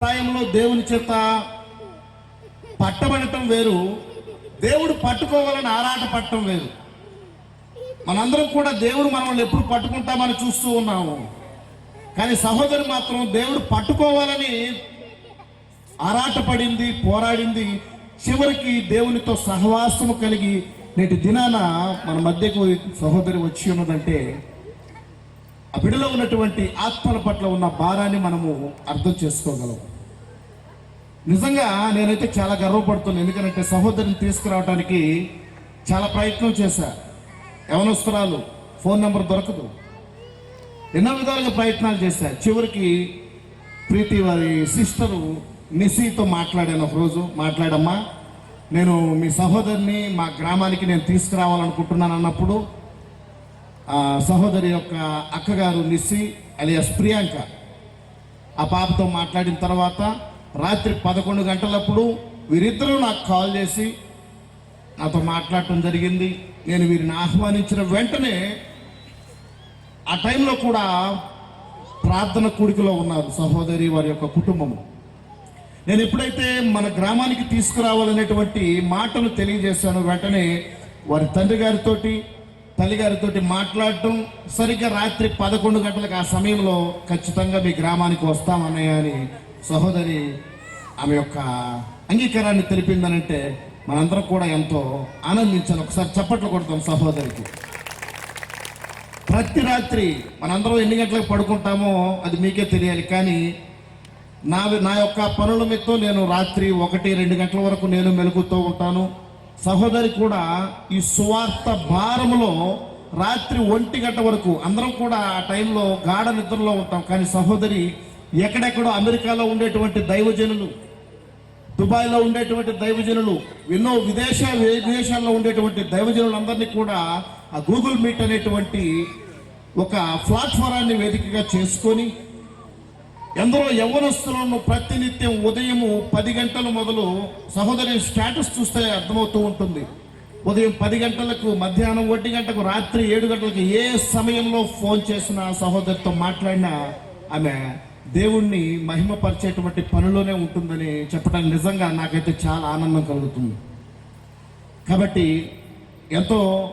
ప్రాయంలో దేవుని చేత పట్టబడటం వేరు. దేవుడు పట్టుకోవాలని ఆరాట పట్టడం వేరు. మనందరం కూడా దేవుడు మనల్ని ఎప్పుడు పట్టుకుంటామని చూస్తూ ఉన్నాము. కానీ సహోదరి మాత్రం దేవుడు పట్టుకోవాలని ఆరాటపడింది పోరాడింది. చివరికి దేవునితో సహవాసము కలిగి నేటి దినాన మన మధ్యకు సహోదరి వచ్చి ఉన్నదంటే ఆ బిడలో ఉన్నటువంటి ఆత్మల పట్ల ఉన్న భారాన్ని మనము అర్థం చేసుకోగలం నిజంగా నేనైతే చాలా గర్వపడుతున్నాను. ఎందుకంటే సహోదరిని తీసుకురావడానికి చాలా ప్రయత్నం చేశా. యవనస్తురాలు ఫోన్ నెంబర్ దొరకదు. ఎన్నో విధాలుగా ప్రయత్నాలు చేశా. చివరికి ప్రీతి వారి సిస్టరు నిసితో మాట్లాడాను ఒకరోజు. మాట్లాడమ్మా నేను మీ సహోదరిని మా గ్రామానికి నేను తీసుకురావాలనుకుంటున్నాను అన్నప్పుడు సహోదరి యొక్క అక్కగారు నిస్సి అలియాస్ ప్రియాంక ఆ పాపతో మాట్లాడిన తర్వాత రాత్రి పదకొండు గంటలప్పుడు వీరిద్దరూ నాకు కాల్ చేసి నాతో మాట్లాడటం జరిగింది. నేను వీరిని ఆహ్వానించిన వెంటనే ఆ టైంలో కూడా ప్రార్థన కూడికలో ఉన్నారు సహోదరి వారి యొక్క కుటుంబము. నేను ఎప్పుడైతే మన గ్రామానికి తీసుకురావాలనేటువంటి మాటను తెలియజేశాను వెంటనే వారి తండ్రి గారితో తల్లిగారితో మాట్లాడటం సరిగ్గా రాత్రి పదకొండు గంటలకు ఆ సమయంలో ఖచ్చితంగా మీ గ్రామానికి వస్తామన్నయ్య అని సహోదరి ఆమె యొక్క అంగీకారాన్ని తెలిపిందనంటే మనందరం కూడా ఎంతో ఆనందించాలి. ఒకసారి చప్పట్లు కొడతాం సహోదరికి. ప్రతి రాత్రి మనందరం ఎన్ని గంటలకు పడుకుంటామో అది మీకే తెలియాలి. కానీ నా నా యొక్క పనుల మిత్తం నేను రాత్రి ఒకటి రెండు గంటల వరకు నేను మెలుగుతూ ఉంటాను. సహోదరి కూడా ఈ సువార్త భారములో రాత్రి ఒంటి గంట వరకు అందరం కూడా ఆ టైంలో గాఢ నిద్రలో ఉంటాం. కానీ సహోదరి ఎక్కడెక్కడో అమెరికాలో ఉండేటువంటి దైవజనులు దుబాయ్లో ఉండేటువంటి దైవజనులు ఎన్నో విదేశ విదేశాల్లో ఉండేటువంటి దైవజనులందరినీ కూడా ఆ గూగుల్ మీట్ అనేటువంటి ఒక ప్లాట్ఫారాన్ని వేదికగా చేసుకొని ఎందరో యవ్వనస్తులను ప్రతినిత్యం ఉదయము పది గంటల మొదలు సహోదరి స్టేటస్ చూస్తే అర్థమవుతూ ఉంటుంది. ఉదయం పది గంటలకు మధ్యాహ్నం ఒంటి గంటకు రాత్రి ఏడు గంటలకు ఏ సమయంలో ఫోన్ చేసినా సహోదరితో మాట్లాడినా ఆమె దేవుణ్ణి మహిమపరిచేటువంటి పనిలోనే ఉంటుందని చెప్పడం నిజంగా నాకైతే చాలా ఆనందం కలుగుతుంది. కాబట్టి ఎంతో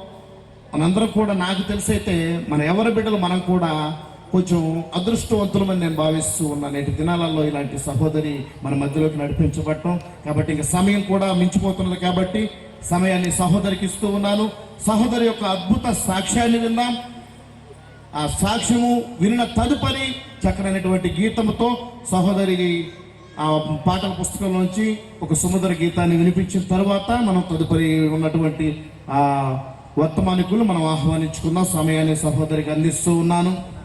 మనందరం కూడా నాకు తెలిసైతే మన ఎవరి బిడ్డలు మనం కూడా కొంచెం అదృష్టవంతులమని నేను భావిస్తూ ఉన్నా. నేటి దినాలలో ఇలాంటి సహోదరి మన మధ్యలోకి నడిపించబడటం. కాబట్టి ఇంకా సమయం కూడా మించిపోతున్నది కాబట్టి సమయాన్ని సహోదరికి ఇస్తూ ఉన్నాను. సహోదరి యొక్క అద్భుత సాక్ష్యాన్ని విన్నాం ఆ సాక్ష్యము వినిన తదుపరి చక్కనైనటువంటి గీతముతో సహోదరి ఆ పాటల పుస్తకంలోంచి ఒక సుమధుర గీతాన్ని వినిపించిన తర్వాత మనం తదుపరి ఉన్నటువంటి ఆ వర్తమానికులు మనం ఆహ్వానించుకున్న సమయాన్ని సహోదరికి అందిస్తూ ఉన్నాను.